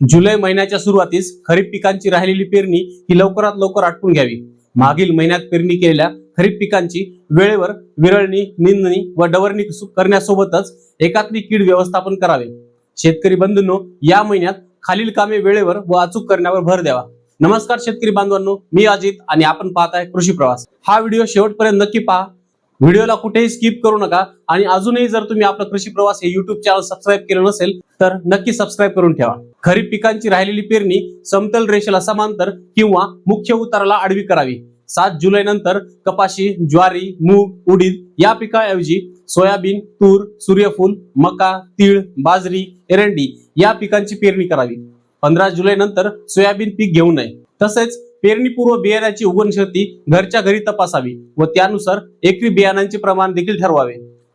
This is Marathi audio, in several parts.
जुलै महिन्याच्या सुरुवातीस खरीप पिकांची राहिलेली पेरणी ही लवकरात लवकर आटपून घ्यावी. मागील महिन्यात पेरणी केलेल्या खरीप पिकांची वेळेवर विरळणी निंदणी व डवरणी करण्यासोबतच एकात्मिक कीड व्यवस्थापन करावे. शेतकरी बंधूंनो या महिन्यात खालील कामे वेळेवर व अचूक करण्यावर भर द्यावा. नमस्कार शेतकरी बांधवांनो मी अजित आणि आपण पाहताय कृषी प्रवास. हा व्हिडिओ शेवटपर्यंत नक्की पहा. व्हिडिओला कुठेही स्किप करू नका. आणि अजूनही जर तुम्ही आपलं कृषी प्रवास हे युट्यूब चॅनल सबस्क्राईब केलं नसेल तर नक्की सबस्क्राईब करून ठेवा. खरीप पिकांची राहिलेली पेरणी समतल रेषेला समांतर किंवा मुख्य उताराला आडवी करावी. सात जुलै नंतर कपाशी ज्वारी मूग उडीद या पिकाऐवजी सोयाबीन तूर सूर्यफूल मका तीळ बाजरी एरंडी या पिकांची पेरणी करावी. पंधरा जुलै नंतर सोयाबीन पीक घेऊ नये. तसेच पेरणीपूर्व बियाण्याची उगवण शक्ती घरच्या घरी तपासावी व त्यानुसार एकरी बियाणांचे प्रमाण देखील ठरवावे.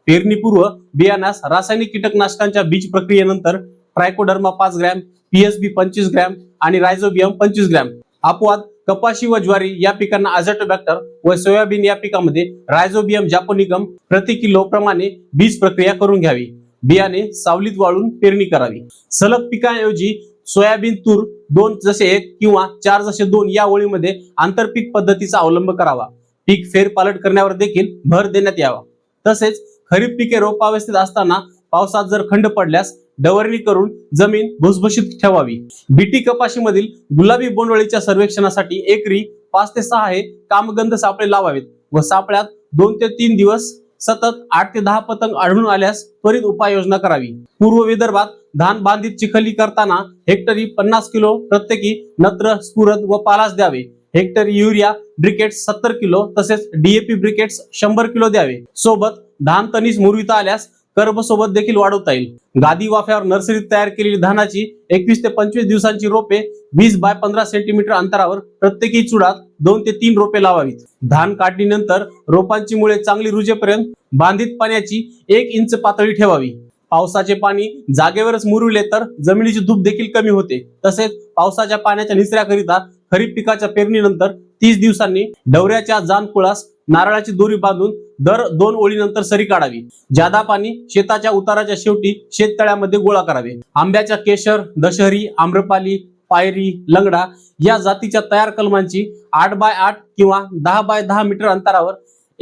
पेरणीपूर्व बियाण्यास रासायनिक कीटकनाशकांच्या बीज प्रक्रियेनंतर ट्रायकोडर्मा पाच ग्रॅम पीएसबी पंचवीस ग्रॅम आणि रायझोबियम पंचवीस ग्रॅम. अपवाद कपाशी व ज्वारी या पिकांना अझॅटोबॅक्टर व सोयाबीन या पिकामध्ये रायझोबियम जापोनिकम प्रति किलो प्रमाणे बीज प्रक्रिया करून घ्यावी. बियाणे सावलीत वाळून पेरणी करावी. सलग पिकांऐवजी सोयाबीन तूर दोन जसे एक किंवा चार जसे दोन या ओळीमध्ये आंतरपीक पद्धतीचा अवलंब करावा. पीक फेरपालट करण्यावर देखील भर देण्यात यावा. तसेच खरीप पिके रोपावस्थेत असताना पावसात जर खंड पडल्यास डवरणी करून जमीन भुसभुशीत ठेवावी. बीटी कपाशीमधील गुलाबी बोंडवळीच्या सर्वेक्षणासाठी एकरी पाच ते सहा हे कामगंध सापळे लावावेत व सापळ्यात दोन ते तीन दिवस सतत आठ ते दहा पतंग आढळून आल्यास त्वरित उपाययोजना करावी. पूर्व विदर्भात धान बांधित चिखली करताना हेक्टरी पन्नास किलो प्रत्येकी नत्र स्फुरद व पालास द्यावे. हेक्टरी युरिया ब्रिकेट्स सत्तर किलो तसेच डीएपी ब्रिकेट्स शंभर किलो द्यावे. सोबत धान तणीस मुरविता आल्यास कर्ब सोबत देखील वाढवता येईल. गादी वाफ्यावर नर्सरीत तयार केलेली धानाची एकवीस ते पंचवीस दिवसांची रोपे वीस बाय पंधरा सेंटीमीटर अंतरावर प्रत्येकी चुडात दोन ते तीन रोपे लावावीत. धान काढणीनंतर रोपांची मुळे चांगली रुजेपर्यंत बांधित पाण्याची एक इंच पातळी ठेवावी. पावसाचे पाणी जागेवरच मुरविले तर जमिनीची धूप देखील कमी होते. तसेच पावसाच्या पाण्याच्या निचऱ्याकरिता खरीप पिकाच्या पेरणीनंतर तीस दिवसांनी डवऱ्याच्या जानकुळास नारळाची दोरी बांधून दर दोन ओळीनंतर सरी काढावी. जादा पाणी शेताच्या उताराच्या शेवटी शेततळ्यामध्ये गोळा करावे. आंब्याच्या केशर दशहरी आम्रपाली पायरी लंगडा या जातीच्या तयार कलमांची आठ बाय आठ किंवा दहा बाय दहा मीटर अंतरावर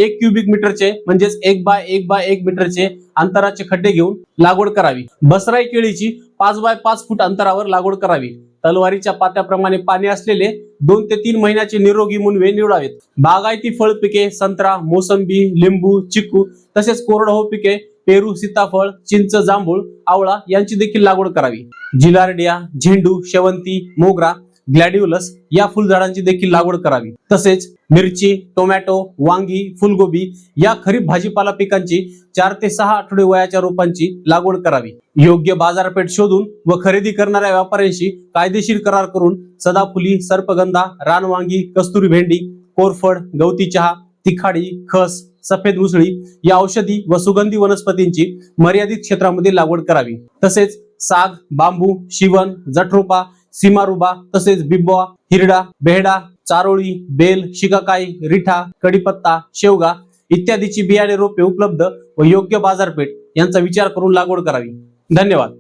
एक क्युबिक मीटरचे म्हणजेच एक बाय एक बाय एक मीटरचे अंतराचे खड्डे घेऊन लागवड करावी. बसराई केळीची पाच बाय पाच फूट अंतरावर लागवड करावी. तलवारीच्या पात्याप्रमाणे पाणी असलेले दोन ते तीन महिन्याचे निरोगी मुनवे निवडावेत. बागायती फळ पिके संत्रा मोसंबी लिंबू चिकू तसेच कोरडवाहू पिके पेरू सीताफळ चिंच जांभूळ आवळा यांची देखील लागवड करावी. जिलारडिया झेंडू शेवंती मोगरा ग्लॅडिओलस या फुलझाडांची देखील लागवड करावी. तसेच मिरची टोमॅटो वांगी फुलगोबी या खरीप भाजीपाला पिकांची चार ते सहा आठवडे वयाच्या रोपांची लागवड करावी. योग्य बाजारपेठ शोधून व खरेदी करणाऱ्या व्यापाऱ्यांशी कायदेशीर करार करून सदाफुली सर्पगंधा रानवांगी कस्तुरी भेंडी कोरफड गवती चहा तिखाडी खस सफेद मुसळी या औषधी व सुगंधी वनस्पतींची मर्यादित क्षेत्रामध्ये लागवड करावी. तसेच साग बांबू शिवण जठरोपा सीमारुबा तसेच बिब्बा हिरडा बेहडा चारोळी बेल शिकाकाई रिठा कडीपत्ता शेवगा इत्यादीची बियाणे रोपे उपलब्ध व योग्य बाजारपेठ यांचा विचार करून लागवड करावी. धन्यवाद.